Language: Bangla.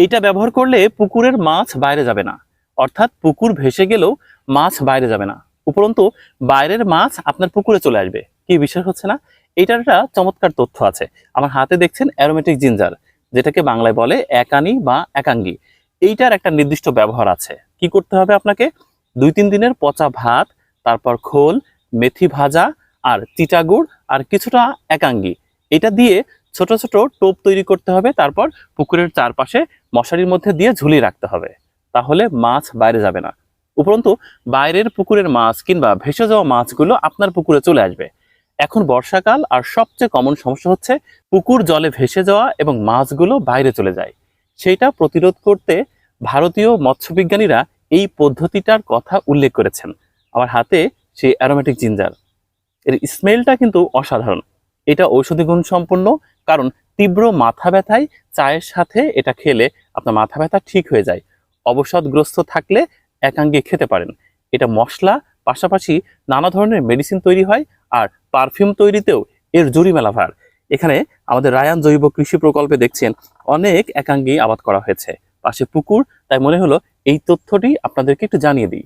এইটা ব্যবহার করলে পুকুরের মাছ বাইরে যাবে না। অর্থাৎ পুকুর ভেসে গেলেও মাছ বাইরে যাবে না। উপরন্তু, বাইরের মাছ আপনার পুকুরে চলে আসবে। কি বিশ্বাস হচ্ছে না? এটার একটা চমৎকার তথ্য আছে। আমার হাতে দেখছেন অ্যারোমেটিক জিঞ্জার যেটাকে বাংলায় বলে একানি বা একাঙ্গি। এইটার একটা নির্দিষ্ট ব্যবহার আছে। কি করতে হবে আপনাকে? দুই তিন দিনের পচা ভাত, তারপর খোল, মেথি ভাজা, আর চিটাগুড় আর কিছুটা একাঙ্গি। এটা দিয়ে ছোট ছোট টোপ তৈরি করতে হবে, তারপর পুকুরের চারপাশে মশারির মধ্যে দিয়ে ঝুলিয়ে রাখতে হবে। তাহলে মাছ বাইরে যাবে না। উপরন্তু, বাইরের পুকুরের মাছ কিংবা ভেসে যাওয়া মাছগুলো আপনার পুকুরে চলে আসবে। এখন বর্ষাকাল আর সবচেয়ে কমন সমস্যা হচ্ছে পুকুর জলে ভেসে যাওয়া এবং মাছগুলো বাইরে চলে যায়। সেইটা প্রতিরোধ করতে ভারতীয় মৎস্যবিজ্ঞানীরা এই পদ্ধতিটার কথা উল্লেখ করেছেন। আমার হাতে সেই অ্যারোমেটিক জিঞ্জার এর স্মেলটা কিন্তু অসাধারণ। এটা ঔষধি গুণ সম্পন্ন কারণ তীব্র মাথা ব্যথায় চায়ের সাথে এটা খেলে আপনার মাথা ব্যথা ঠিক হয়ে যায়। অবসাদগ্রস্ত থাকলে একাঙ্গে খেতে পারেন। এটা মশলা, পাশাপাশি নানা ধরনের মেডিসিন তৈরি হয় আর পারফিউম তৈরিতেও এর জুরি মেলা ভার। এখানে আমাদের রায়ান জৈব কৃষি প্রকল্পে দেখছেন, অনেক একাঙ্গি আবাদ করা হয়েছে। পাশে পুকুর, তাই মনে হলো এই তথ্যটি আপনাদেরকে একটু জানিয়ে দিই।